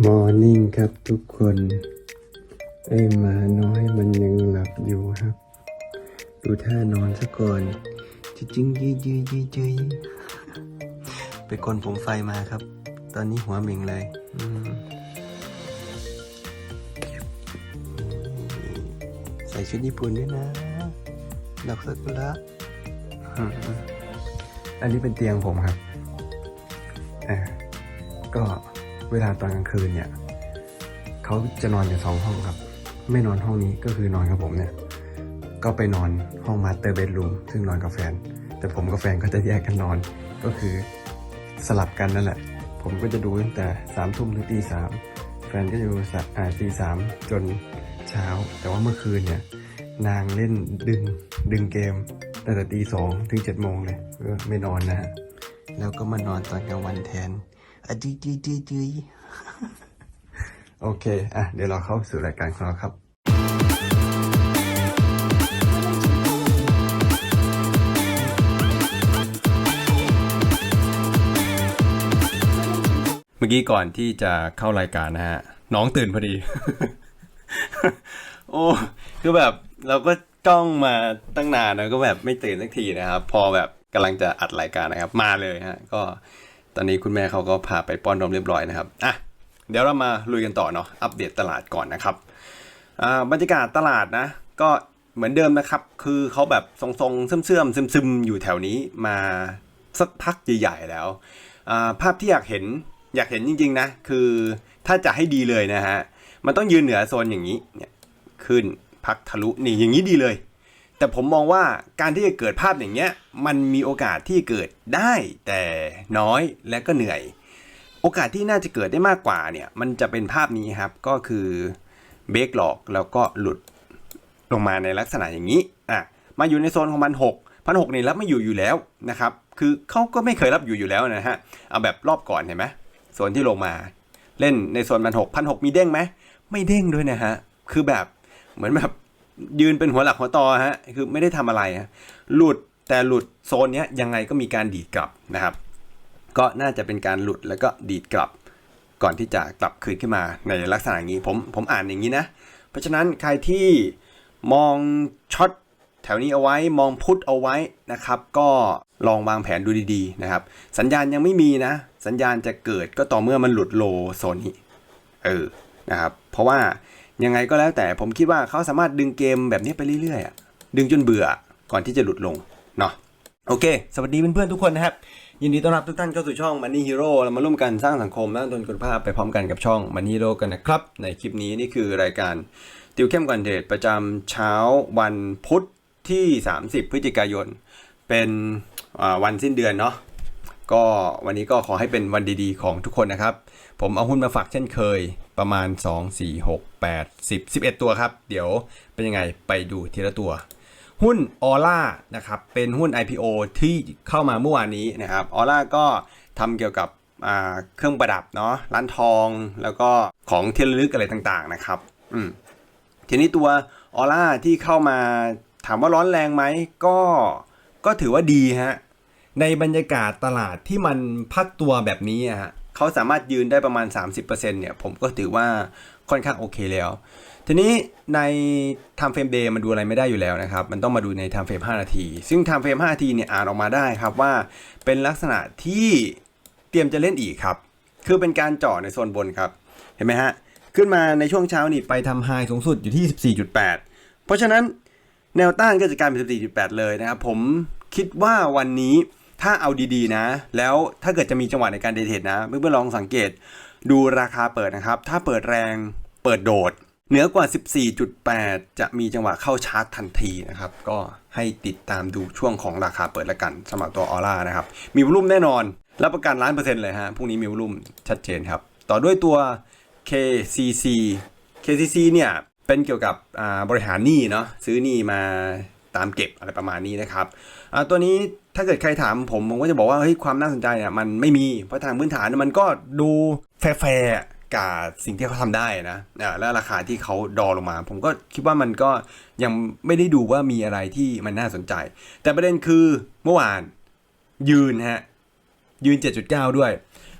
มอร์นิ่งครับทุกคนไอ้หมาน้อยมันยังหลับอยู่ครับ ดูท่านอนซะก่อนจะจึงยืยยืยยืยยืยไปกลผมไฟมาครับ ตอนนี้หัวเหม่งเลยใส่ชุดญี่ปุ่นด้วยนะดอกซากุระอันนี้เป็นเตียงผมครับอ่าก็ เวลาตอนกลางคืนเนี่ยเขาจะนอนอยู่สองห้องครับ ไม่นอนห้องนี้ก็คือนอนกับผมเนี่ย ก็ไปนอนห้องมาสเตอร์เบดรูมซึ่งนอนกับแฟน แต่ผมกับแฟนก็จะแยกกันนอน ก็คือสลับกันนั่นแหละ ผมก็จะดูตั้งแต่สามทุ่มถึงตีสามแฟนก็จะดูสักอ่ตีสามจนเช้า แต่ว่าเมื่อคืนเนี่ย นางเล่นดึงดึงเกมตั้งแต่ตีสองถึงเจ็ดโมงเลยไม่นอนนะฮะแล้วก็มานอนตอนกลางวันแทน อะดีดีดีดีโอเค อะ เดี๋ยวเราเข้าสู่รายการของเราครับเมื่อกี้ก่อนที่จะเข้ารายการนะฮะ น้องตื่นพอดี โอ้คือแบบเราก็จ้องมาตั้งนานแล้วก็แบบไม่ตื่นสักทีนะครับ พอแบบกำลังจะอัดรายการนะครับ มาเลยฮะ ก็ ตอนนี้คุณแม่เขาก็พาไปป้อนนมเรียบร้อยนะครับอะเดี๋ยวเรามาลุยกันต่อเนาะอัปเดตตลาดก่อนนะครับอ่าบรรยากาศตลาดนะ ก็เหมือนเดิมนะครับ คือเขาแบบทรงๆเสื่อมๆซึมๆอยู่แถวนี้มาสักพักใหญ่ๆแล้วอ่าภาพที่อยากเห็นอยากเห็นจริงๆนะ คือถ้าจะให้ดีเลยนะฮะ มันต้องยืนเหนือโซนอย่างนี้เนี่ยขึ้นพักทะลุนี่อย่างนี้ดีเลย แต่ผมมองว่าการที่จะเกิดภาพอย่างเงี้ยมันมีโอกาสที่เกิดได้แต่น้อยและก็เหนื่อย โอกาสที่น่าจะเกิดได้มากกว่าเนี่ยมันจะเป็นภาพนี้ครับก็คือเบรกหลอกแล้วก็หลุดลงมาในลักษณะอย่างนี้อะมาอยู่ในโซนของมันหกพันหกนี่รับไม่อยู่อยู่แล้วนะครับคือเขาก็ไม่เคยรับอยู่อยู่แล้วนะฮะเอาแบบรอบก่อนเห็นไหมโซนที่ลงมา เล่นในโซนพันหกพันหกมีเด้งไหมไม่เด้งด้วยนะฮะคือแบบเหมือนแบบ ยืนเป็นหัวหลักหัวตอฮะคือไม่ได้ทำอะไรฮะหลุดแต่หลุดโซนนี้ยยังไงก็มีการดีดกลับนะครับ ก็น่าจะเป็นการหลุดแล้วก็ดีดกลับ ก่อนที่จะกลับคืนขึ้นมาในลักษณะอย่างนี้ผมผมอ่านอย่างนี้นะ เพราะฉะนั้นใครที่มองช็อตแถวนี้เอาไว้มองพุทเอาไว้นะครับ ก็ลองวางแผนดูดีๆนะครับ สัญญาณยังไม่มีนะ สัญญาณจะเกิดก็ต่อเมื่อมันหลุดโลโซนนี้เออนะครับ เพราะว่า ยังไงก็แล้วแต่ผมคิดว่าเขาสามารถดึงเกมแบบนี้ไปเรื่อยๆ ดึงจนเบื่อก่อนที่จะหลุดลงเนาะโอเค สวัสดีเพื่อนๆทุกคนนะครับ ยินดีต้อนรับทุกท่านเข้าสู่ช่อง Money Hero เรามาร่วมกันสร้างสังคมและดนคุณภาพไปพร้อมกันกับช่อง Money Hero กันนะครับ ในคลิปนี้นี่คือรายการติวเข้มก่อนเทรดประจำเช้าวันพุธที่ 30 พฤศจิกายน เป็นวันสิ้นเดือนเนาะก็วันนี้ก็ขอให้เป็นวันดีๆ ของทุกคนนะครับ ผมเอาหุ้นมาฝากเช่นเคย ประมาณ 2 4 6 8 10 11 ตัวครับ เดี๋ยวเป็นยังไงไปดูทีละตัว หุ้นออร่านะครับเป็นหุ้น IPO ที่เข้ามาเมื่อวานนี้นะครับออร่าก็ทำเกี่ยวกับเครื่องประดับเนาะร้านทองแล้วก็ของเที่ระลึกอะไรต่างๆนะครับอืมทีนี้ตัวออร่าที่เข้ามาถามว่าร้อนแรงไหมก็ก็ถือว่าดีฮะในบรรยากาศตลาดที่มันพักตัวแบบนี้อะฮะ เขาสามารถยืนได้ประมาณ 30%เนี่ยผมก็ถือว่าค่อนข้างโอเคแล้ว ทีนี้ใน time frame day มันดูอะไรไม่ได้อยู่แล้วนะครับ มันต้องมาดูใน time frame 5 นาที ซึ่ง time frame 5 นาทีเนี่ยอ่านออกมาได้ครับว่าเป็นลักษณะที่เตรียมจะเล่นอีกครับ คือเป็นการเจาะในโซนบนครับ เห็นไหมฮะ ขึ้นมาในช่วงเช้านี่ไปทำไฮสูงสุดอยู่ที่ 14.8 เพราะฉะนั้นแนวต้านก็จะกลายเป็น 14.8 เลยนะครับ ผมคิดว่าวันนี้ ถ้าเอาดีๆนะ แล้วถ้าเกิดจะมีจังหวะในการเดทเทดนะ เพื่อนๆลองสังเกตดูราคาเปิดนะครับ ถ้าเปิดแรงเปิดโดดเหนือกว่า 14.8 จะมีจังหวะเข้าชาร์จทันทีนะครับ ก็ให้ติดตามดูช่วงของราคาเปิดละกันสำหรับตัวออร่านะครับ มีวอลุ่มแน่นอน รับประกันล้านเปอร์เซ็นต์เลยฮะ พรุ่งนี้มีวอลุ่มชัดเจนครับ ต่อด้วยตัว KCC KCC เนี่ย เป็นเกี่ยวกับบริหารหนี้เนาะ ซื้อหนี้มาตามเก็บอะไรประมาณนี้นะครับ ตัวนี้ ถ้าเกิดใครถามผมผมก็จะบอกว่าเฮ้ยความน่าสนใจเนี่ยมันไม่มีเพราะทางพื้นฐานมันก็ดูแฟร์กับสิ่งที่เขาทำได้นะอ่าและราคาที่เขาดอลงมา ผมก็คิดว่ามันก็ยังไม่ได้ดูว่ามีอะไรที่มันน่าสนใจ แต่ประเด็นคือเมื่อวานยืนฮะยืน 7.9 ด้วย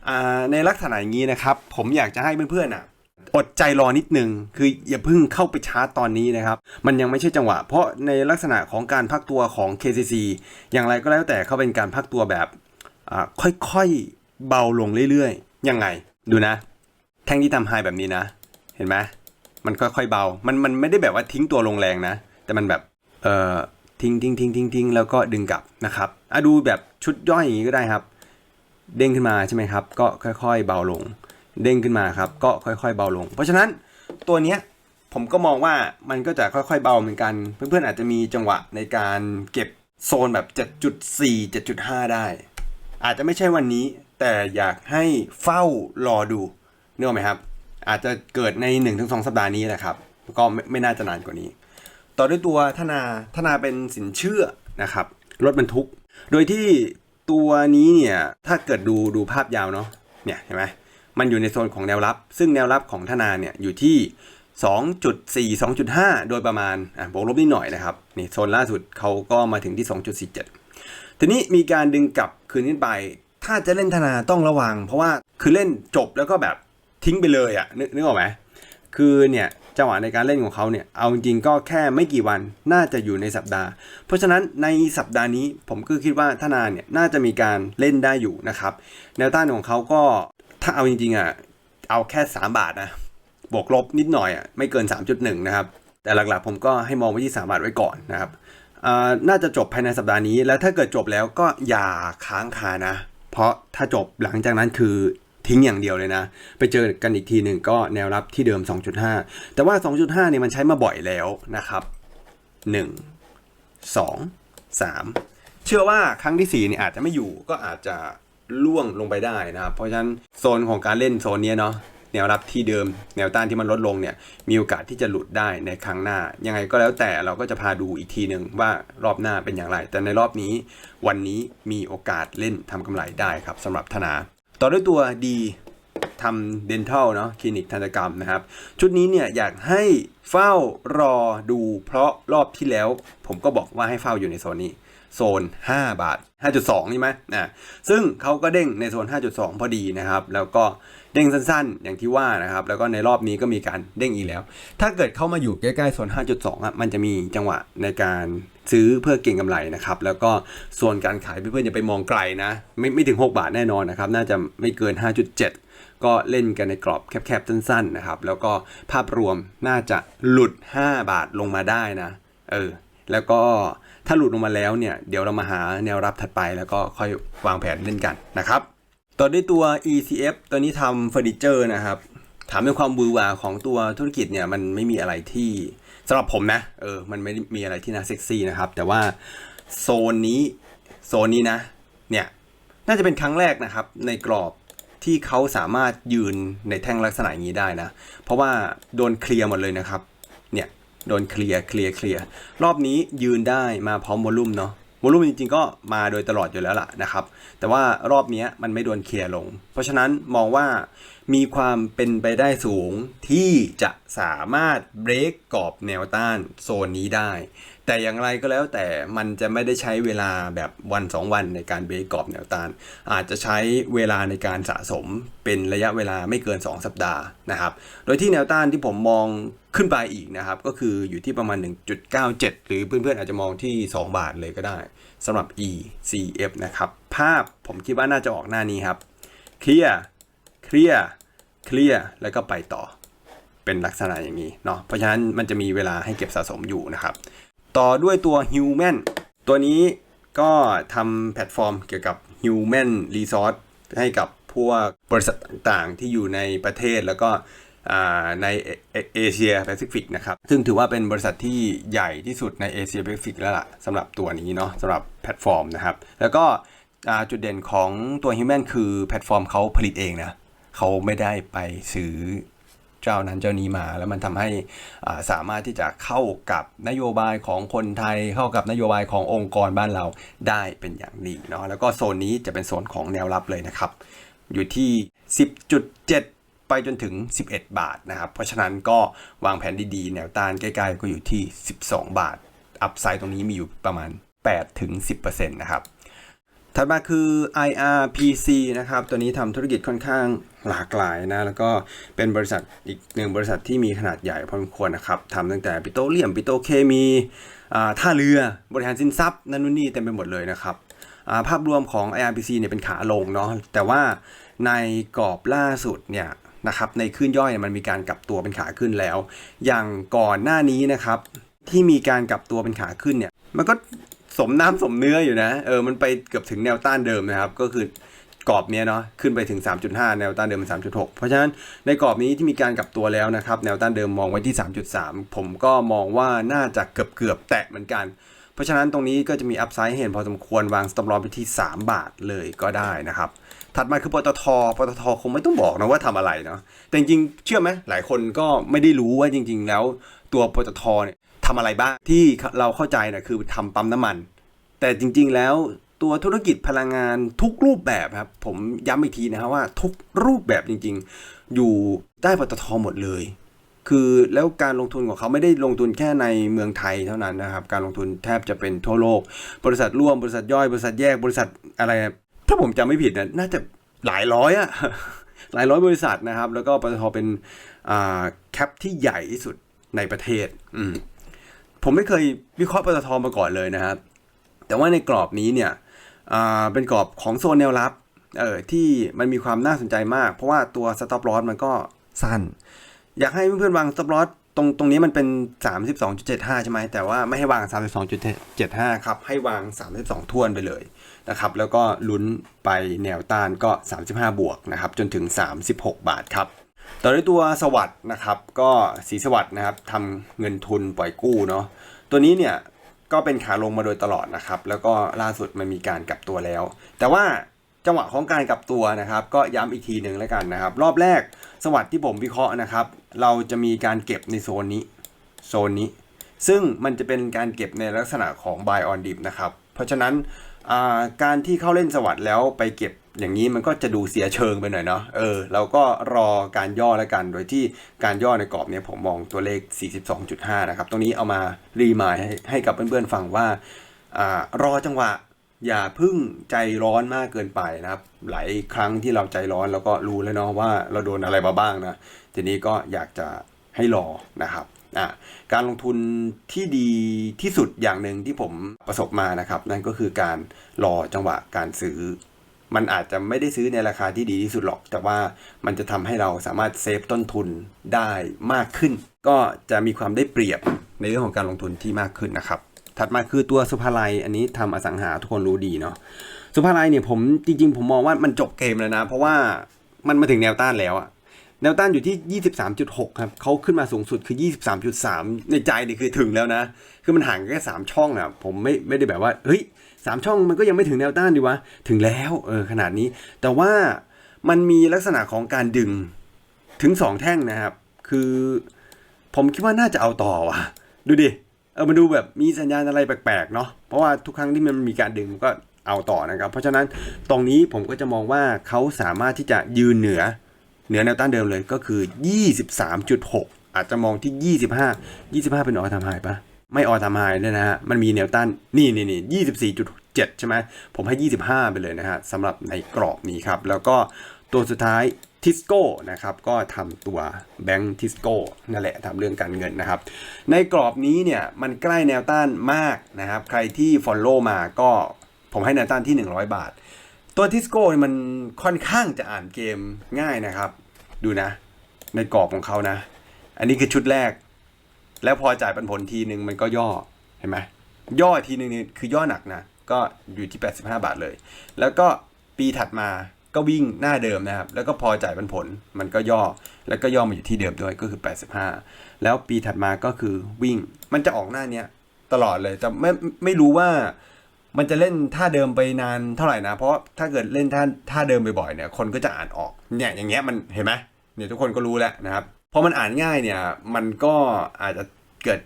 อ่าในลักษณะอย่างนี้นะครับ ผมอยากจะให้เพื่อนๆอะ อดใจรอนิดนึง คืออย่าเพิ่งเข้าไปชาร์จตอนนี้นะครับ มันยังไม่ใช่จังหวะ เพราะในลักษณะของการพักตัวของ KCC อย่างไรก็แล้วแต่เขาเป็นการพักตัวแบบค่อยๆเบาลงเรื่อยๆ ยังไง ดูนะ แท่งที่ทำไฮแบบนี้นะ เห็นไหมมันค่อยๆเบา มันมันไม่ได้แบบว่าทิ้งตัวลงแรงนะ แต่มันแบบเอ่อทิ้งทิ้งทิ้งทิ้งทิ้งแล้วก็ดึงกลับนะครับอะดูแบบชุดย่อยอย่างนี้ก็ได้ครับ เด้งขึ้นมาใช่ไหมครับ ก็ค่อย ๆ เบาลง เด้งขึ้นมาครับ ก็ค่อยๆเบาลง เพราะฉะนั้นตัวเนี้ยผมก็มองว่ามันก็จะค่อยๆเบาเหมือนกัน เพื่อนๆอาจจะมีจังหวะในการเก็บโซนแบบ 7.4 7.5 ได้ อาจจะไม่ใช่วันนี้ แต่อยากให้เฝ้ารอดูเนึกอไหมครับ อาจจะเกิดใน 1-2 สัปดาห์นี้แหละครับ ก็ไม่ไม่น่าจะนานกว่านี้ ต่อด้วยตัวธนาธนาเป็นสินเชื่อนะครับรถบรรทุก โดยที่ตัวนี้เนี่ย ถ้าเกิดดูดูภาพยาวเนาะเนี่ยเห็นไหม มันอยู่ในโซนของแนวรับ ซึ่งแนวรับของธนาเนี่ยอยู่ที่ 2.4 2.5 โดยประมาณอะบวกลบนิดหน่อยนะครับนี่โซนล่าสุดเขาก็มาถึงที่ 2.47 ทีนี้มีการดึงกลับคืนขึ้นไป ถ้าจะเล่นธนาต้องระวัง เพราะว่าคือเล่นจบแล้วก็แบบทิ้งไปเลยอะนึกนึกออกไหมคือเนี่ยจังหวะในการเล่นของเขาเนี่ย เอาจริงก็แค่ไม่กี่วันน่าจะอยู่ในสัปดาห์ เพราะฉะนั้นในสัปดาห์นี้ผมก็คิดว่าธนาเนี่ยน่าจะมีการเล่นได้อยู่นะครับ แนวต้านของเขาก็ ถ้าเอาจริงๆอะเอาแค่ 3 บาทนะบวกลบนิดหน่อยอะไม่เกิน 3.1 นะครับ แต่หลักๆผมก็ให้มองไว้ที่3บาทไว้ก่อนนะครับอ่าน่าจะจบภายในสัปดาห์นี้ แล้วถ้าเกิดจบแล้วก็อย่าค้างคานะ เพราะถ้าจบหลังจากนั้นคือทิ้งอย่างเดียวเลยนะ ไปเจอกันอีกทีหนึ่งก็แนวรับที่เดิม 2.5 แต่ว่า 2.5เนี่ยมันใช้มาบ่อยแล้วนะครับ 1 2 3 เชื่อว่าครั้งที่4เนี่ยอาจจะไม่อยู่ก็อาจจะ ล่วงลงไปได้นะครับ เพราะฉะนั้นโซนของการเล่นโซนนี้เนาะแนวรับที่เดิมแนวต้านที่มันลดลงเนี่ยมีโอกาสที่จะหลุดได้ในครั้งหน้า ยังไงก็แล้วแต่เราก็จะพาดูอีกทีหนึ่งว่ารอบหน้าเป็นอย่างไร แต่ในรอบนี้วันนี้มีโอกาสเล่นทำกำไรได้ครับสำหรับธนา ต่อด้วยตัวดีทำ dental เนาะคลินิกทันตกรรมนะครับ ชุดนี้เนี่ยอยากให้เฝ้ารอดูเพราะรอบที่แล้ว ผมก็บอกว่าให้เฝ้าอยู่ในโซนนี้ โซน 5 บาท 5.2ใช่ไหมนะซึ่งเขาก็เด้งในโซน 5.2 พอดีนะครับ แล้วก็เด้งสั้นๆ อย่างที่ว่านะครับ แล้วก็ในรอบนี้ก็มีการเด้งอีกแล้ว ถ้าเกิดเข้ามาอยู่ใกล้ๆโซน 5.2อะมันจะมีจังหวะในการซื้อเพื่อเก็งกำไรนะครับ แล้วก็โซนการขายเพื่อนๆอย่าไปมองไกลนะ ไม่ไม่ถึง 6 บาทแน่นอนนะครับ น่าจะไม่เกิน 5.7ก็เล่นกันในกรอบแคบๆสั้นๆนะครับ แล้วก็ภาพรวมน่าจะหลุด 5 บาทลงมาได้นะ เออ แล้วก็ ถ้าหลุดลงมาแล้วเนี่ยเดี๋ยวเรามาหาแนวรับถัดไปแล้วก็ค่อยวางแผนเล่นกันนะครับ ต่อด้วยตัว ECF ตัวนี้ทำเฟอร์นิเจอร์นะครับ ถามเป็นความบือหวาของตัวธุรกิจเนี่ยมันไม่มีอะไรที่สำหรับผมนะเออมันไม่มีอะไรที่น่าเซ็กซี่นะครับ แต่ว่าโซนนี้โซนนี้นะเนี่ยน่าจะเป็นครั้งแรกนะครับในกรอบที่เขาสามารถยืนในแท่งลักษณะอย่างนี้ได้นะ เพราะว่าโดนเคลียร์หมดเลยนะครับ เนี่ย โดนเคลียร์เคลียร์เคลียร์รอบนี้ยืนได้มาพร้อมวอลลุ่มเนาะวอลลุ่มจริงๆก็มาโดยตลอดอยู่แล้วล่ะนะครับ แต่ว่ารอบนี้มันไม่โดนเคลียร์ลง เพราะฉะนั้นมองว่ามีความเป็นไปได้สูงที่จะสามารถเบรกกรอบแนวต้านโซนนี้ได้ แต่อย่างไรก็แล้วแต่มันจะไม่ได้ใช้เวลาแบบวัน 2 วันในการเบรกกรอบแนวต้าน อาจจะใช้เวลาในการสะสมเป็นระยะเวลาไม่เกิน 2 สัปดาห์นะครับ โดยที่แนวต้านที่ผมมองขึ้นไปอีกนะครับ ก็คืออยู่ที่ประมาณ 1.97 หรือเพื่อนๆอาจจะมองที่ 2 บาทเลยก็ได้สำหรับ ECF นะครับ ภาพผมคิดว่าน่าจะออกหน้านี้ครับเคลียร์เคลียร์เคลียร์แล้วก็ไปต่อเป็นลักษณะอย่างนี้เนาะเพราะฉะนั้นมันจะมีเวลาให้เก็บสะสมอยู่นะครับ ต่อด้วยตัว Human ตัวนี้ก็ทำแพลตฟอร์มเกี่ยวกับ Human Resource ให้กับพวกบริษัทต่างๆที่อยู่ในประเทศแล้วก็ในเอเชียแปซิฟิกนะครับ ซึ่งถือว่าเป็นบริษัทที่ใหญ่ที่สุดในเอเชียแปซิฟิกแล้วล่ะสำหรับตัวนี้เนาะสำหรับแพลตฟอร์มนะครับ แล้วก็จุดเด่นของตัว Human คือแพลตฟอร์มเขาผลิตเองนะเขาไม่ได้ไปซื้อ เจ้านั้นเจ้านี้มา แล้วมันทำให้สามารถที่จะเข้ากับนโยบายของคนไทยเข้ากับนโยบายขององค์กรบ้านเราได้เป็นอย่างดีเนาะแล้วก็โซนนี้จะเป็นโซนของแนวรับเลยนะครับ อยู่ที่ 10.7ไปจนถึง 11 บาทนะครับ เพราะฉะนั้นก็วางแผนดีๆ แนวต้านใกล้ๆ ก็อยู่ที่ 12 บาท อัพไซด์ตรงนี้มีอยู่ประมาณ 8-10%นะครับ ถัดมาคือ IRPC นะครับ ตัวนี้ทำธุรกิจค่อนข้างหลากหลายนะ แล้วก็เป็นบริษัทอีกหนึ่งบริษัทที่มีขนาดใหญ่พอสมควรนะครับทำตั้งแต่ปิโตรเลียม ปิโตรเคมีท่าเรือบริหารสินทรัพย์นั่นนู่นนี่เต็มไปหมดเลยนะครับาภาพรวมของ IRPC เนี่ยเป็นขาลงเนาะ แต่ว่าในกรอบล่าสุดเนี่ยนะครับ ในขึ้นย่อยมันมีการกลับตัวเป็นขาขึ้นแล้ว อย่างก่อนหน้านี้นะครับที่มีการกลับตัวเป็นขาขึ้นเนี่ย มันก็ สมน้ำสมเนื้ออยู่นะ เออ มันไปเกือบถึงแนวต้านเดิมนะครับ ก็คือกรอบเนี้ยเนาะ ขึ้นไปถึง 3.5 แนวต้านเดิมเป็น 3.6 เพราะฉะนั้นในกรอบนี้ที่มีการกลับตัวแล้วนะครับ แนวต้านเดิมมองไว้ที่ 3.3 ผมก็มองว่าน่าจะเกือบเกือบแตะเหมือนกัน เพราะฉะนั้นตรงนี้ก็จะมีอัพไซด์เห็นพอสมควรวางสต็อปลอสไปที่ 3 บาทเลยก็ได้นะครับ ถัดมาคือปตท ปตทคงไม่ต้องบอกนะว่าทำอะไรเนาะ แต่จริงเชื่อไหมหลายคนก็ไม่ได้รู้ว่าจริง ๆ แล้วตัวปตทเนี่ย ทำอะไรบ้างที่เราเข้าใจนะคือทำปั๊มน้ำมัน แต่จริงๆแล้วตัวธุรกิจพลังงานทุกรูปแบบครับ ผมย้ำอีกทีนะครับว่าทุกรูปแบบจริงๆ อยู่ใต้ปตทหมดเลย คือแล้วการลงทุนของเขาไม่ได้ลงทุนแค่ในเมืองไทยเท่านั้นนะครับ การลงทุนแทบจะเป็นทั่วโลก บริษัทร่วมบริษัทย่อยบริษัทแยกบริษัทอะไร ถ้าผมจำไม่ผิดนะน่าจะหลายร้อยอะหลายร้อยบริษัทนะครับ แล้วก็ปตทเป็นแคปที่ใหญ่ที่สุดในประเทศ อืม ผมไม่เคยวิเคราะห์ปตทมาก่อนเลยนะครับ แต่ว่าในกรอบนี้เนี่ยเป็นกรอบของโซนแนวรับเออที่มันมีความน่าสนใจมาก เพราะว่าตัวสต็อปลอสมันก็สั้น อยากให้เพื่อนๆวางสต็อปลอสตรงตรงนี้มันเป็น 32.75 ใช่ไหมแต่ว่าไม่ให้วาง 32.75 ครับ ให้วาง 32 ทวนไปเลยนะครับ แล้วก็ลุ้นไปแนวต้านก็ 35 บวกนะครับ จนถึง 36 บาทครับ ต่อด้วยตัวสวัสด์นะครับ ก็สีสวัสด์นะครับทำเงินทุนปล่อยกู้เนาะตัวนี้เนี่ยก็เป็นขาลงมาโดยตลอดนะครับ แล้วก็ล่าสุดมันมีการกลับตัวแล้ว แต่ว่าจังหวะของการกลับตัวนะครับ ก็ย้ำอีกทีหนึ่งแล้วกันนะครับ รอบแรกสวัสด์ที่ผมวิเคราะห์นะครับ เราจะมีการเก็บในโซนนี้โซนนี้ ซึ่งมันจะเป็นการเก็บในลักษณะของ buy on dip นะครับ เพราะฉะนั้น การที่เข้าเล่นสวัสด์แล้วไปเก็บอย่างนี้มันก็จะดูเสียเชิงไปหน่อยเนาะ เออ เราก็รอการย่อแล้วกัน โดยที่การย่อในกรอบเนี้ยผมมองตัวเลข 42.5 นะครับ ตรงนี้เอามารีมายให้ให้กับเพื่อนๆฟังว่าอ่ารอจังหวะอย่าพึ่งใจร้อนมากเกินไปนะครับ หลายครั้งที่เราใจร้อนแล้วก็รู้แล้วเนาะว่าเราโดนอะไรมาบ้างนะ ทีนี้ก็อยากจะให้รอนะครับ การลงทุนที่ดีที่สุดอย่างหนึ่งที่ผมประสบมานะครับ นั่นก็คือการรอจังหวะการซื้อ มันอาจจะไม่ได้ซื้อในราคาที่ดีที่สุดหรอก แต่ว่ามันจะทำให้เราสามารถเซฟต้นทุนได้มากขึ้น ก็จะมีความได้เปรียบในเรื่องของการลงทุนที่มากขึ้นนะครับ ถัดมาคือตัวสุภาลัยอันนี้ทำอสังหาทุกคนรู้ดีเนาะสุภาลัยเนี่ยผมจริง ๆ ผมมองว่ามันจบเกมแล้วนะ เพราะว่ามันมาถึงแนวต้านแล้วอะ แนวต้านอยู่ที่ 23.6 ครับเขาขึ้นมาสูงสุดคือ 23.3 ในใจนี่คือถึงแล้วนะ คือมันห่างแค่ 3 ช่องอะผมไม่ไม่ได้แบบว่า เฮ้ยสามช่องมันก็ยังไม่ถึงแนวต้านดีวะ ถึงแล้วเออขนาดนี้ แต่ว่ามันมีลักษณะของการดึงถึง 2 แท่งนะครับ คือผมคิดว่าน่าจะเอาต่อว่ะ ดูดิ เออมันดูแบบมีสัญญาณอะไรแปลกๆเนาะ เพราะว่าทุกครั้งที่มันมีการดึงก็เอาต่อนะครับ เพราะฉะนั้นตรงนี้ผมก็จะมองว่าเขาสามารถที่จะยืนเหนือ เหนือแนวต้านเดิมเลยก็คือ 23.6 อาจจะมองที่ 25 25 เป็นออทามไฮปะไม่ออทามไฮเนี่ยนะฮะ มันมีแนวต้าน นี่นี่นี่24.7 ใช่ไหม ผมให้ 25 ไปเลยนะฮะสำหรับในกรอบนี้ครับ แล้วก็ตัวสุดท้ายทิสโก้นะครับก็ทำตัวแบงก์ทิสโก้นั่นแหละทำเรื่องการเงินนะครับ ในกรอบนี้เนี่ยมันใกล้แนวต้านมากนะครับ ใครที่ Follow มาก็ผมให้แนวต้านที่ 100 บาท ตัวทิสโก้มันค่อนข้างจะอ่านเกมง่ายนะครับ ดูนะ ในกรอบของเขานะ อันนี้คือชุดแรก แล้วพอจ่ายปันผลทีหนึ่งมันก็ย่อเห็นไหมย่อทีหนึ่งนี่คือย่อหนักนะ ก็อยู่ที่ 85 บาทเลย แล้วก็ปีถัดมาก็วิ่งหน้าเดิมนะครับ แล้วก็พอจ่ายปันผลมันก็ย่อ แล้วก็ย่อมาอยู่ที่เดิมด้วยก็คือ 85 แล้วปีถัดมาก็คือวิ่ง มันจะออกหน้าเนี้ยตลอดเลยแต่ไม่ไม่รู้ว่า มันจะเล่นท่าเดิมไปนานเท่าไหร่นะ เพราะถ้าเกิดเล่นท่าท่าเดิมบ่อยๆเนี่ยคนก็จะอ่านออกเนี่ยอย่างเงี้ยมันเห็นไหมเนี่ยทุกคนก็รู้แล้วนะครับพอมันอ่านง่ายเนี่ยมันก็อาจจะเกิด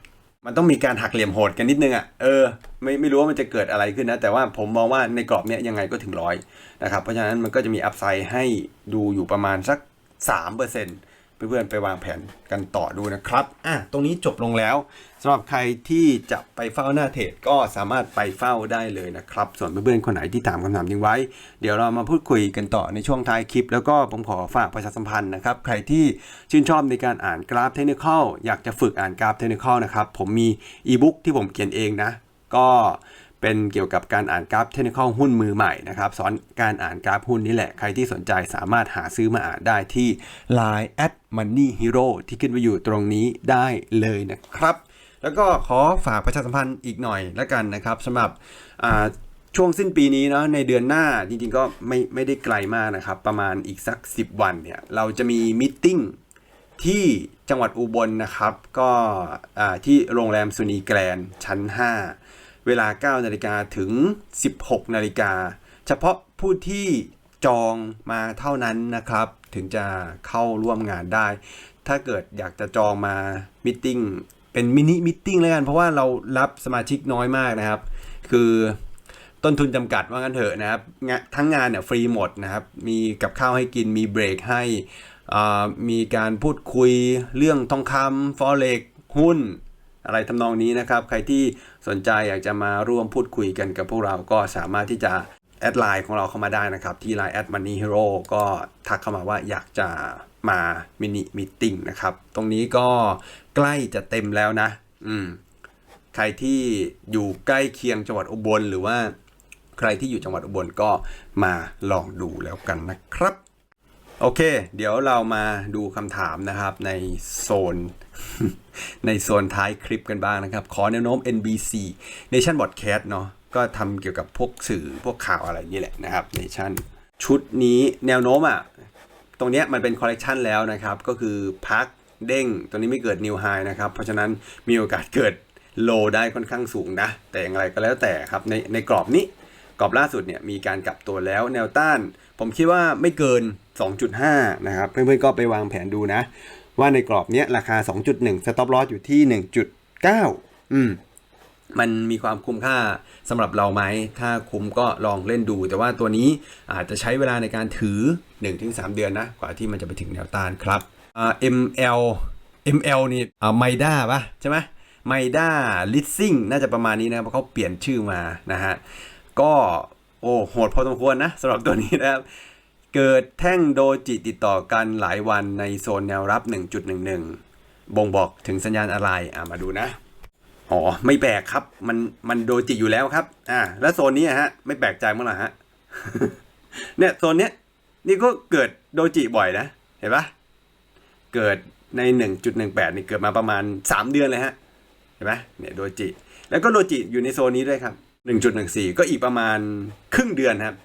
มันต้องมีการหักเหลี่ยมโหดกันนิดนึงอะ่ะเออไม่ไม่รู้ว่ามันจะเกิดอะไรขึ้นนะ แต่ว่าผมมองว่าในกรอบเนี้ยยังไงก็ถึงร้อยนะครับเพราะฉะนั้นมันก็จะมีอัพไซด์ให้ดูอยู่ประมาณสัก3%นต์ เพื่อนๆไปวางแผนกันต่อดูนะครับอะตรงนี้จบลงแล้วสำหรับใครที่จะไปเฝ้าหน้าเทรดก็สามารถไปเฝ้าได้เลยนะครับ ส่วนเพื่อนๆคนไหนที่ถามคำถามทิ้งไว้ เดี๋ยวเรามาพูดคุยกันต่อในช่วงท้ายคลิป แล้วก็ผมขอฝากประชาสัมพันธ์นะครับใครที่ชื่นชอบในการอ่านกราฟเทคนิคอลอยากจะฝึกอ่านกราฟเทคนิคอลนะครับผมมีอีบุ๊กที่ผมเขียนเองนะก็ เป็นเกี่ยวกับการอ่านกราฟเทคนิคหุ้นมือใหม่นะครับสอนการอ่านกราฟหุ้นนี่แหละ ใครที่สนใจสามารถหาซื้อมาอ่านได้ที่ Line at Money Hero ที่ขึ้นไปอยู่ตรงนี้ได้เลยนะครับ แล้วก็ขอฝากประชาสัมพันธ์อีกหน่อยล้วกันนะครับสำหรับช่วงสิ้นปีนี้เนาะในเดือนหน้าจริงๆก็ไม่ไม่ได้ไกลมากนะครับ ประมาณอีกสัก 10 วันเนี่ยเราจะมีมิทติ้งที่จังหวัดอุบลนะครับ ก็ที่โรงแรมสุนีแกรนชั้น 5 เวลา 9 นาฬิกาถึง 16 นาฬิกา เฉพาะผู้ที่จองมาเท่านั้นนะครับ ถึงจะเข้าร่วมงานได้ ถ้าเกิดอยากจะจองมามิทติ้งเป็นมินิมิทติ้งแล้วกัน เพราะว่าเรารับสมาชิกน้อยมากนะครับ คือต้นทุนจำกัดว่างั้นเถอะนะครับ ทั้งงานเนี่ยฟรีหมดนะครับ มีกับข้าวให้กิน มีเบรกให้ มีการพูดคุยเรื่องทองคำฟอเร็กหุ้น อะไรทำนองนี้นะครับ ใครที่สนใจอยากจะมาร่วมพูดคุยกันกับพวกเราก็สามารถที่จะแอดไลน์ของเราเข้ามาได้นะครับ ที่ Line แอด Money Hero ก็ทักเข้ามาว่าอยากจะมามินิมิ팅นะครับ ตรงนี้ก็ใกล้จะเต็มแล้วนะ อืม ใครที่อยู่ใกล้เคียงจังหวัดอุบลหรือว่าใครที่อยู่จังหวัดอุบลก็มาลองดูแล้วกันนะครับ โอเค เดี๋ยวเรามาดูคำถามนะครับในโซน ในโซนท้ายคลิปกันบ้างนะครับ ขอแนวโน้ม NBC Nation Broadcast เนาะก็ทำเกี่ยวกับพวกสื่อพวกข่าวอะไรนี่แหละนะครับ Nation ชุดนี้แนวโน้มอะ ตรงเนี้ยมันเป็นคอลเลกชันแล้วนะครับ ก็คือพักเด้งตรงนี้ไม่เกิดนิวไฮนะครับ เพราะฉะนั้นมีโอกาสเกิดโลได้ค่อนข้างสูงนะ แต่อย่างไรก็แล้วแต่ครับ ในในกรอบนี้กรอบล่าสุดเนี่ยมีการกลับตัวแล้วแนวต้าน ผมคิดว่าไม่เกิน 2.5 นะครับ เพื่อนๆก็ไปวางแผนดูนะ ว่าในกรอบเนี้ยราคา 2.1สต็อปลอสอยู่ที่ 1.9 อืมมันมีความคุ้มค่าสำหรับเราไหม ถ้าคุ้มก็ลองเล่นดู แต่ว่าตัวนี้อาจจะใช้เวลาในการถือ 1-3 เดือนนะ กว่าที่มันจะไปถึงแนวต้านครับอ่า ML ML นี่อ่าไมด้าปะใช่ไหมไมด้าลิสซิ่งน่าจะประมาณนี้นะ เพราะเขาเปลี่ยนชื่อมานะฮะ ก็โอ้โหดพอสมควรนะสำหรับตัวนี้นะครับ เกิดแท่งโดจิติดต่อกันหลายวันในโซนแนวรับ 1.11 บ่งบอกถึงสัญญาณอะไรอะมาดูนะอ๋อไม่แปลกครับ มันมันโดจิอยู่แล้วครับ อ่า แล้วโซนนี้ฮะ ไม่แปลกใจเมั้งล่ฮะเนี่ยโซนเนี้ยนี่ก็เกิดโดจิบ่อยนะเห็นปะเกิดใน 1.18 นี่เกิดมาประมาณ 3 เดือนเลยฮะเห็นไหมเนี่ยโดจิ แล้วก็โดจิอยู่ในโซนนี้ด้วยครับ 1.14 ก็อีกประมาณครึ่งเดือนครับ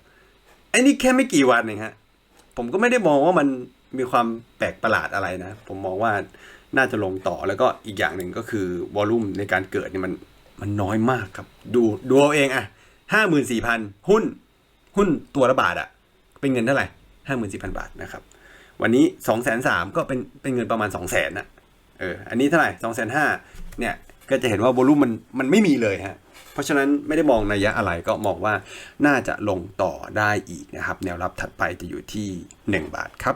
ไอ้นี่แค่ไม่กี่วันเองฮะ ผมก็ไม่ได้มองว่ามันมีความแปลกประหลาดอะไรนะ ผมมองว่าน่าจะลงต่อแล้วก็อีกอย่างหนึ่งก็คือวอลลุ่มในการเกิดเนี่ยมันมันน้อยมากครับ ดูดูเอาเองอะห้าหมื่นสี่พันหุ้น หุ้นตัวละบาทอะเป็นเงินเท่าไหร่ห้าหมื่นสี่พันบาทนะครับ วันนี้สองแสนสามก็เป็นเป็นเงินประมาณสองแสนนะเอออันนี้เท่าไหร่สองแสนห้าเนี่ยก็จะเห็นว่าวอลลุ่มมันมันไม่มีเลยฮะ เพราะฉะนั้นไม่ได้มองนัยยะอะไรก็มองว่าน่าจะลงต่อได้อีกนะครับ แนวรับถัดไปจะอยู่ที่ 1 บาทครับ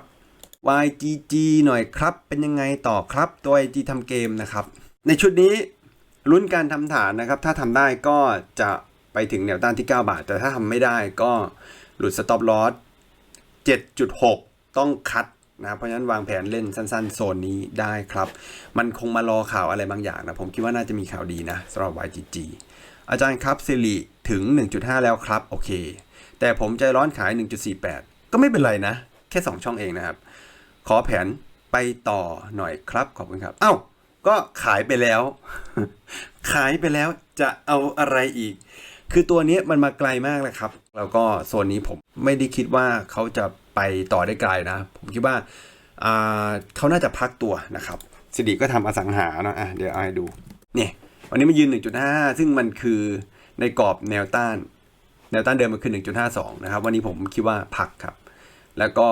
YGG หน่อยครับ เป็นยังไงต่อครับ ตัว YG ทำเกมนะครับ ในชุดนี้ลุ้นการทำฐานนะครับ ถ้าทำได้ก็จะไปถึงแนวต้านที่ 9 บาท แต่ถ้าทำไม่ได้ก็หลุด stop loss 7.6 ต้องคัดนะเพราะฉะนั้นวางแผนเล่นสั้นๆ โซนนี้ได้ครับ มันคงมารอข่าวอะไรบางอย่างนะ ผมคิดว่าน่าจะมีข่าวดีนะสำหรับ YGG อาจารย์ครับสิริถึง 1.5 แล้วครับ โอเค แต่ผมใจร้อนขาย 1.48 ก็ไม่เป็นไรนะ แค่ 2 ช่องเองนะครับ ขอแผนไปต่อหน่อยครับ ขอบคุณครับ เอ้า ก็ขายไปแล้ว ขายไปแล้วจะเอาอะไรอีก คือตัวนี้มันมาไกลมากเลยครับ แล้วก็โซนนี้ผมไม่ได้คิดว่าเขาจะไปต่อได้ไกลนะ ผมคิดว่าเขาน่าจะพักตัวนะครับสิริก็ทำอสังหาเนอะะเดี๋ยวเอาให้ดู เนี่ย วันนี้มายืน 1.5 ซึ่งมันคือในกรอบแนวต้าน แนวต้านเดิมมันคือ 1.52 นะครับ วันนี้ผมคิดว่าพักครับ แล้วก็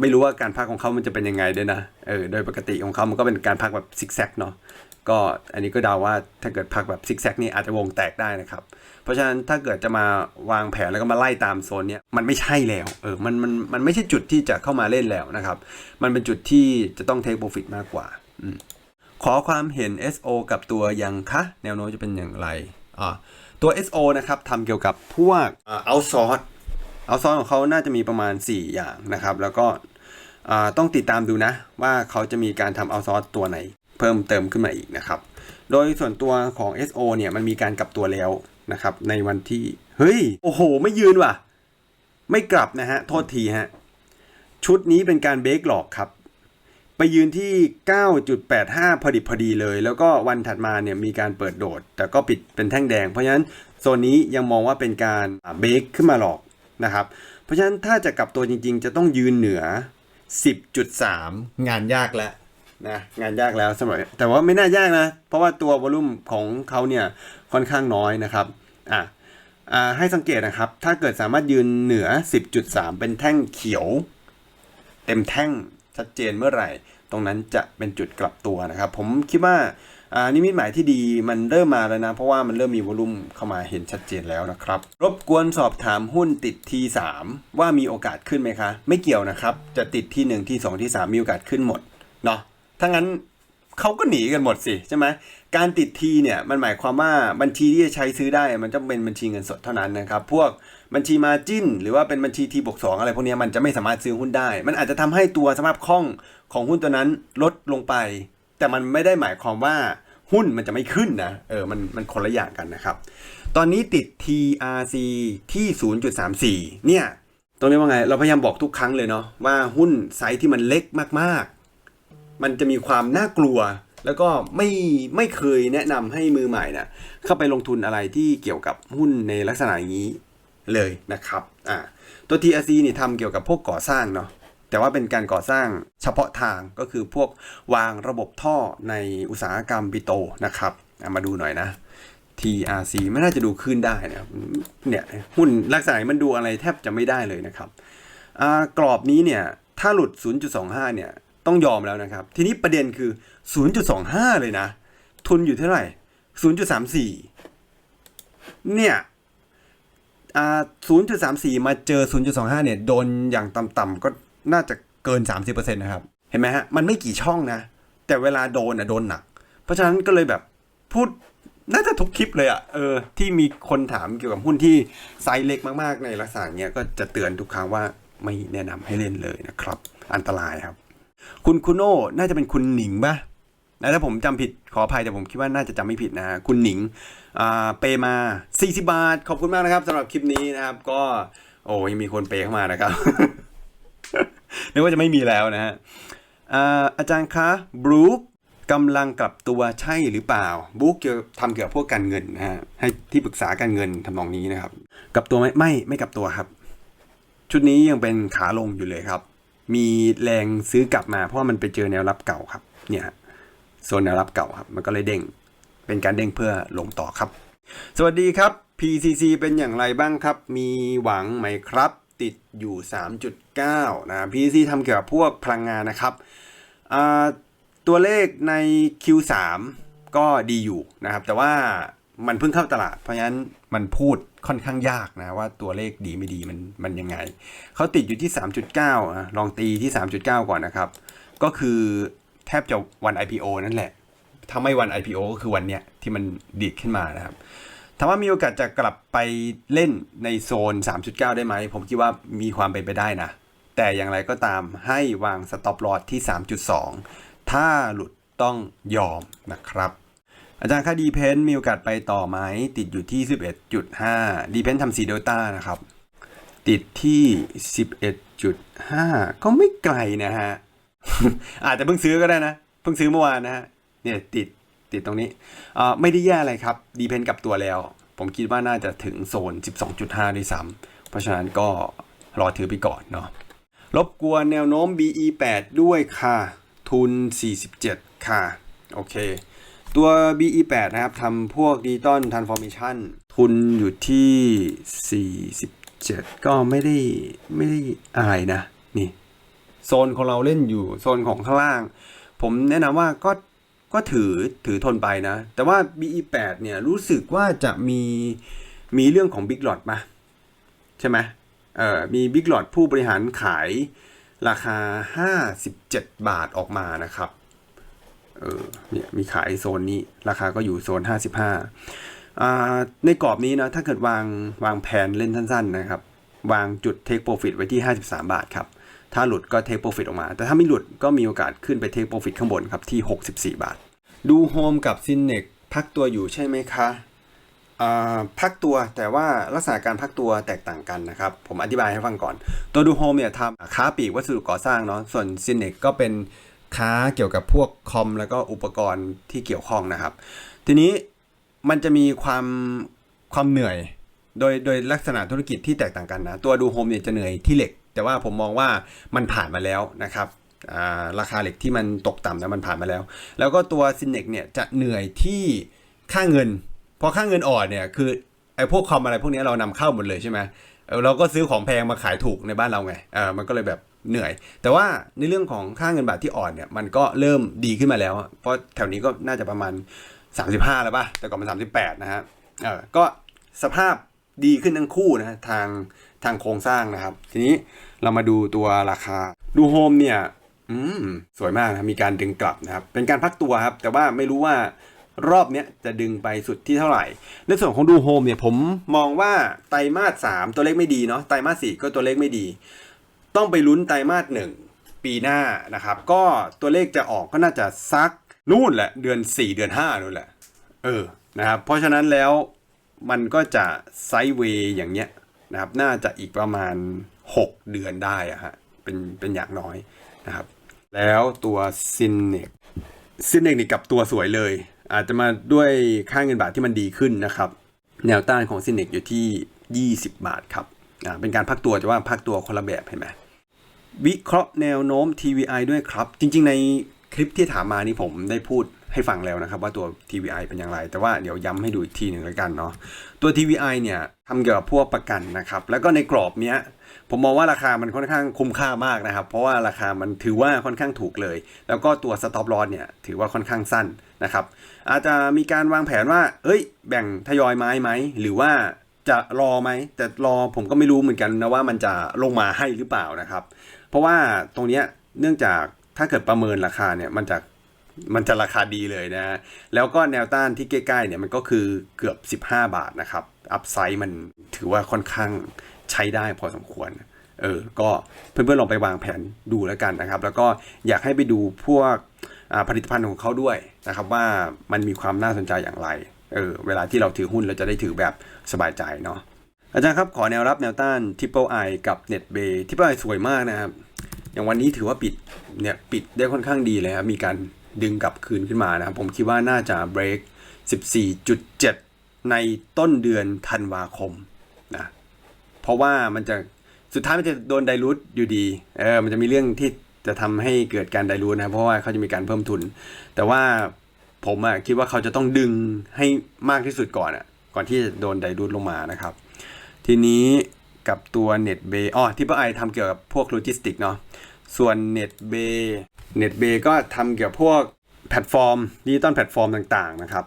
ไม่รู้ว่าการพักของเขามันจะเป็นยังไงด้วยนะ เออ โดยปกติของเขามันก็เป็นการพักแบบซิกแซกเนาะ ก็อันนี้ก็เดาว่าถ้าเกิดพักแบบซิกแซกนี่อาจจะวงแตกได้นะครับ เพราะฉะนั้นถ้าเกิดจะมาวางแผนแล้วก็มาไล่ตามโซนเนี้ยมันไม่ใช่แล้ว เออ มันมันมันไม่ใช่จุดที่จะเข้ามาเล่นแล้วนะครับ มันเป็นจุดที่จะต้องเทคโปรฟิตมากกว่า อืม ขอความเห็น SO กับตัวยังคะ แนวโน้มจะเป็นอย่างไรตัว SO นะครับทำเกี่ยวกับพวกเอาซอร์สเอาซอร์สของเขาน่าจะมีประมาณ 4 อย่างนะครับ แล้วก็ต้องติดตามดูนะ ว่าเขาจะมีการทำเอาซอร์สตัวไหน เพิ่มเติมขึ้นมาอีกนะครับ โดยส่วนตัวของ SO เนี่ยมันมีการกลับตัวแล้วนะครับในวันที่ เฮ้ย โอ้โห ไม่ยืนว่ะ ไม่กลับนะฮะ โทษทีฮะ ชุดนี้เป็นการเบรกหลอกครับ ไปยืนที่ 9.85 พอดิบพอดีเลย แล้วก็วันถัดมาเนี่ยมีการเปิดโดด แต่ก็ปิดเป็นแท่งแดง เพราะฉะนั้นโซนนี้ยังมองว่าเป็นการเบรกขึ้นมาหลอกนะครับ เพราะฉะนั้นถ้าจะกลับตัวจริง ๆ จะต้องยืนเหนือ 10.3 งานยากแล้วนะงานยากแล้วสำหรับแต่ว่าไม่น่ายากนะ เพราะว่าตัววอลุ่มของเขาเนี่ยค่อนข้างน้อยนะครับอะอ่าให้สังเกตนะครับ ถ้าเกิดสามารถยืนเหนือ 10.3 เป็นแท่งเขียว เต็มแท่ง ชัดเจนเมื่อไหร่ ตรงนั้นจะเป็นจุดกลับตัวนะครับ ผมคิดว่าอ่านิมิตหมายที่ดีมันเริ่มมาแล้วนะ เพราะว่ามันเริ่มมีวอลุ่มเข้ามาเห็นชัดเจนแล้วนะครับ รบกวนสอบถามหุ้นติดที่3ว่ามีโอกาสขึ้นไหมคะ ไม่เกี่ยวนะครับ จะติดที่ 1 ที่ 2 ที่ 3 มีโอกาสขึ้นหมดเนาะถ้างั้นเขาก็หนีกันหมดสิใช่ไหมการติดทีเนี่ยมันหมายความว่าบัญชีที่จะใช้ซื้อได้ มันต้องเป็นบัญชีเงินสดเท่านั้นนะครับ พวก บัญชีมาจิ้น หรือว่าเป็นบัญชีทีบวกสองอะไรพวกนี้มันจะไม่สามารถซื้อหุ้นได้ มันอาจจะทำให้ตัวสภาพคล่องของหุ้นตัวนั้นลดลงไป แต่มันไม่ได้หมายความว่าหุ้นมันจะไม่ขึ้นนะเออมันมันคนละอย่างกันนะครับ ตอนนี้ติด TRC ที่ 0.34 เนี่ยตรงนี้ว่าไง เราพยายามบอกทุกครั้งเลยเนาะว่าหุ้นไซส์ที่มันเล็กมากๆ มันจะมีความน่ากลัว แล้วก็ไม่ไม่เคยแนะนำให้มือใหม่นะเข้าไปลงทุนอะไรที่เกี่ยวกับหุ้นในลักษณะอย่างนี้ เลยนะครับอ่าตัว TRC นี่ทำเกี่ยวกับพวกก่อสร้างเนาะแต่ว่าเป็นการก่อสร้างเฉพาะทางก็คือพวกวางระบบท่อในอุตสาหกรรมปิโตนะครับมาดูหน่อยนะ TRC ไม่น่าจะดูขึ้นได้นะเนี่ยหุ้นลักษณะมันดูอะไรแทบจะไม่ได้เลยนะครับกรอบนี้เนี่ยถ้าหลุด 0.25 เนี่ยต้องยอมแล้วนะครับ ทีนี้ประเด็นคือ 0.25 เลยนะ ทุนอยู่เท่าไหร่ 0.34 เนี่ย 0.34 มาเจอ 0.25 เนี่ย โดนอย่างต่ำๆก็น่าจะเกิน 30%นะครับ เห็นไหมฮะ มันไม่กี่ช่องนะ แต่เวลาโดนอะโดนหนัก เพราะฉะนั้นก็เลยแบบพูดน่าจะทุกคลิปเลยอะเออที่มีคนถามเกี่ยวกับหุ้นที่ไซส์เล็กมากๆในลักษณะเนี้ยก็จะเตือนทุกครั้งว่าไม่แนะนำให้เล่นเลยนะครับ อันตรายครับ คุณคุโน่น่าจะเป็นคุณหนิงปะนะถ้าผมจำผิดขออภัยแต่ผมคิดว่าน่าจะจำไม่ผิดนะฮะคุณหนิง เปมา 40 บาท ขอบคุณมากนะครับสำหรับคลิปนี้นะครับ ก็ โอ้ยังมีคนเปเข้ามานะครับนึกว่าจะไม่มีแล้วนะฮะอาอาจารย์คะบรูคกำลังกลับตัวใช่หรือเปล่าบรูคเกี่ยวทำเกี่ยวกับพวกการเงินนะฮะให้ที่ปรึกษาการเงินทำนองนี้นะครับกลับตัวไหมไม่ไม่กลับตัวครับ ชุดนี้ยังเป็นขาลงอยู่เลยครับ มีแรงซื้อกลับมาเพราะมันไปเจอแนวรับเก่าครับ เนี่ยโซนแนวรับเก่าครับ มันก็เลยเด้ง เป็นการเด้งเพื่อลงต่อครับ สวัสดีครับ PCC เป็นอย่างไรบ้างครับ มีหวังไหมครับ ติดอยู่ 3.9 นะ PCC ทำเกี่ยวกับพวกพลังงานนะครับตัวเลขใน Q3 ก็ดีอยู่นะครับ แต่ว่ามันเพิ่งเข้าตลาด เพราะฉะนั้นมันพูดค่อนข้างยากนะว่าตัวเลขดีไม่ดีมันมันยังไง เขาติดอยู่ที่ 3.9 ลองตีที่ 3.9 ก่อนนะครับ ก็คือแทบจะวัน IPO นั่นแหละ ถ้าไม่วัน IPO ก็คือวันเนี้ยที่มันดีดขึ้นมานะครับถามว่ามีโอกาสจะกลับไปเล่นในโซน 3.9 ได้ไหม ผมคิดว่ามีความเป็นไปได้นะ แต่อย่างไรก็ตามให้วางสต็อปลอ s ที่ 3.2 ถ้าหลุดต้องยอมนะครับ อาจารย์ค่าดีเพนมีโอกาสไปต่อไหม ติดอยู่ที่ 11.5 ดีเพนทำสีเดลต้านะครับ ติดที่ 11.5 ก็ไม่ไกลนะฮะ อาจจะเพิ่งซื้อก็ได้นะ เพิ่งซื้อเมื่อวานนะฮะ เนี่ยติดติดตรงนี้ไม่ได้แย่อะไรครับดีเพนกับตัวแล้ว ผมคิดว่าน่าจะถึงโซน 12.5 ด้วยซ้ำเพราะฉะนั้นก็รอถือไปก่อนเนาะรบกวนแนวโน้ม BE8 ด้วยค่ะ ทุน 47 ค่ะ โอเค ตัว BE8 นะครับทำพวกดิจิตอลทรานส์ฟอร์เมชันทุนอยู่ที่ 47 ก็ไม่ได้ไม่ได้อะไรนะ นี่ โซนของเราเล่นอยู่ โซนของข้างล่าง ผมแนะนำว่าก็ ก็ถือถือทนไปนะ แต่ว่า BE8 เนี่ยรู้สึกว่าจะมีมีเรื่องของ Big Lot มาใช่ไหมเออมี Big Lot ผู้บริหารขายราคา 57 บาทออกมานะครับเออเนี่ยมีขายโซนนี้ ราคาก็อยู่โซน 55อ่าในกรอบนี้นะถ้าเกิดวางวางแผนเล่นสั้นๆนะครับ วางจุด take profit ไว้ที่ 53 บาทครับถ้าหลุดก็ take profit ออกมา แต่ถ้าไม่หลุดก็มีโอกาสขึ้นไป take profit ข้างบนครับที่ 64 บาท ดูโฮมกับซินเนกพักตัวอยู่ใช่ไหมคะอ่าพักตัวแต่ว่าลักษณะการพักตัวแตกต่างกันนะครับ ผมอธิบายให้ฟังก่อน ตัวดูโฮมเนี่ยทำค้าปีกวัสดุก่อสร้างเนาะส่วนซินเนกก็เป็นค้าเกี่ยวกับพวกคอมแล้วก็อุปกรณ์ที่เกี่ยวข้องนะครับ ทีนี้มันจะมีความความเหนื่อย โดยโดยลักษณะธุรกิจที่แตกต่างกันนะ ตัวดูโฮมเนี่ยจะเหนื่อยที่เหล็ก แต่ว่าผมมองว่ามันผ่านมาแล้วนะครับ ราคาเหล็กที่มันตกต่ำนะมันผ่านมาแล้ว แล้วก็ตัวซินเนกเนี่ยจะเหนื่อยที่ค่าเงิน พอค่าเงินอ่อนเนี่ยคือไอ้พวกคอมอะไรพวกนี้เรานำเข้าหมดเลยใช่ไหมเราก็ซื้อของแพงมาขายถูกในบ้านเราไงเออมันก็เลยแบบเหนื่อย แต่ว่าในเรื่องของค่าเงินบาทที่อ่อนเนี่ยมันก็เริ่มดีขึ้นมาแล้ว เพราะแถวนี้ก็น่าจะประมาณ 35 แล้วป่ะ แต่ก่อนมัน 38 นะฮะเออก็สภาพดีขึ้นทั้งคู่นะ ทางทางโครงสร้างนะครับ ทีนี้เรามาดูตัวราคา ดูโฮมเนี่ย อืมสวยมากนะมีการดึงกลับนะครับ เป็นการพักตัวครับ แต่ว่าไม่รู้ว่ารอบเนี้ยจะดึงไปสุดที่เท่าไหร่ ในส่วนของดูโฮมเนี่ยผมมองว่าไตรมาสสามตัวเลขไม่ดีเนาะไตรมาสสี่ก็ตัวเลขไม่ดี ต้องไปลุ้นไตรมาสหนึ่งปีหน้านะครับ ก็ตัวเลขจะออกก็น่าจะซักนู่นแหละ เดือน 4 เดือน5นู่นแหละ เออนะครับ เพราะฉะนั้นแล้วมันก็จะไซด์เวย์อย่างเงี้ยนะครับ น่าจะอีกประมาณ 6 เดือนได้อะฮะเป็นเป็นอย่างน้อยนะครับ แล้วตัวซินเนกซินเนกนี่กับตัวสวยเลย อาจจะมาด้วยค่าเงินบาทที่มันดีขึ้นนะครับ แนวต้านของซินเนกอยู่ที่ 20 บาทครับอ่าเป็นการพักตัวแต่ว่าพักตัวคนละแบบเห็นไหมวิเคราะห์แนวโน้ม TVI ด้วยครับ จริง ๆ ในคลิปที่ถามมานี่ผมได้พูด ให้ฟังแล้วนะครับว่าตัว TVI เป็นอย่างไร แต่ว่าเดี๋ยวย้ำให้ดูอีกทีหนึ่งแล้วกันเนาะตัว TVI เนี่ยทำเกี่ยวกับพวกประกันนะครับ แล้วก็ในกรอบเนี้ยผมมองว่าราคามันค่อนข้างคุ้มค่ามากนะครับ เพราะว่าราคามันถือว่าค่อนข้างถูกเลย แล้วก็ตัว stop loss เนี่ยถือว่าค่อนข้างสั้นนะครับ อาจจะมีการวางแผนว่า เอ้ย แบ่งทยอยไม้ไหม หรือว่าจะรอไหม แต่รอผมก็ไม่รู้เหมือนกันนะว่ามันจะลงมาให้หรือเปล่านะครับ เพราะว่าตรงเนี้ยเนื่องจากถ้าเกิดประเมินราคาเนี่ยมันจะ มันจะราคาดีเลยนะ แล้วก็แนวต้านที่ใกล้ๆเนี่ยมันก็คือเกือบ 15 บาทนะครับ อัพไซด์มันถือว่าค่อนข้างใช้ได้พอสมควร เออ ก็เพื่อนๆลองไปวางแผนดูแล้วกันนะครับ แล้วก็อยากให้ไปดูพวกผลิตภัณฑ์ของเขาด้วยนะครับว่ามันมีความน่าสนใจอย่างไร เออ เวลาที่เราถือหุ้นเราจะได้ถือแบบสบายใจเนาะ อาจารย์ครับขอแนวรับแนวต้าน Triple I กับ Net Bay Triple I สวยมากนะครับ อย่างวันนี้ถือว่าปิดเนี่ยปิดได้ค่อนข้างดีเลยครับ มีการ ดึงกลับคืนขึ้นมานะครับผมคิดว่าน่าจะ break 14.7 ในต้นเดือนธันวาคมนะเพราะว่ามันจะสุดท้ายมันจะโดนไดรูทอยู่ดีเออมันจะมีเรื่องที่จะทำให้เกิดการไดรูทนะเพราะว่าเขาจะมีการเพิ่มทุน แต่ว่าผมอะคิดว่าเขาจะต้องดึงให้มากที่สุดก่อนอะก่อนที่จะโดนไดรูทลงมานะครับ ทีนี้กับตัว NetBay อ๋อที่ป้าไอทำเกี่ยวกับพวกโลจิสติกเนาะส่วน NetBay NetBay ก็ทำเกี่ยวกับพวกแพลตฟอร์มดิจิตอลแพลตฟอร์มต่างๆนะครับ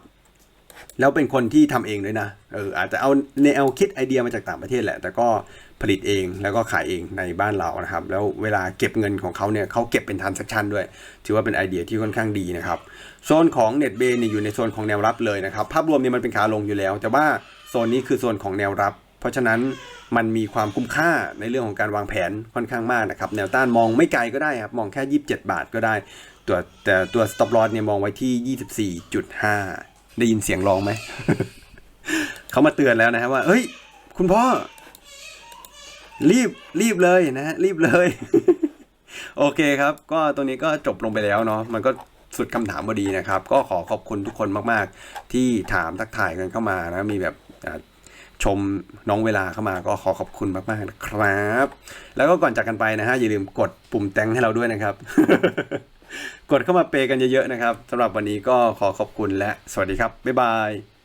แล้วเป็นคนที่ทำเองด้วยนะ เอออาจจะเอาแนวคิดไอเดียมาจากต่างประเทศแหละ แต่ก็ผลิตเองแล้วก็ขายเองในบ้านเรานะครับ แล้วเวลาเก็บเงินของเขาเนี่ยเขาเก็บเป็น transaction ด้วย ถือว่าเป็นไอเดียที่ค่อนข้างดีนะครับ โซนของ NetBay เนี่ยอยู่ในโซนของแนวรับเลยนะครับ ภาพรวมเนี่ยมันเป็นขาลงอยู่แล้ว แต่ว่าโซนนี้คือโซนของแนวรับ เพราะฉะนั้น มันมีความคุ้มค่าในเรื่องของการวางแผนค่อนข้างมากนะครับ แนวต้านมองไม่ไกลก็ได้ครับ มองแค่ 27 บาทก็ได้ ตัวแต่ตัว stop loss เนี่ยมองไว้ที่ 24.5 ได้ยินเสียงร้องไหม เขามาเตือนแล้วนะครับว่า เฮ้ย คุณพ่อ รีบรีบเลยนะฮะ รีบเลย โอเคครับ ก็ตรงนี้ก็จบลงไปแล้วเนาะมันก็สุดคำถามพอดีนะครับ ก็ขอขอบคุณทุกคนมาก ๆ ที่ถามทักทายกันเข้ามานะมีแบบ ชมน้องเวลาเข้ามาก็ขอขอบคุณมากๆนะครับ แล้วก็ก่อนจากกันไปนะฮะอย่าลืมกดปุ่มแตงให้เราด้วยนะครับ กดเข้ามาเปย์กันเยอะๆนะครับสำหรับวันนี้ก็ขอขอบคุณและสวัสดีครับ บ๊ายบาย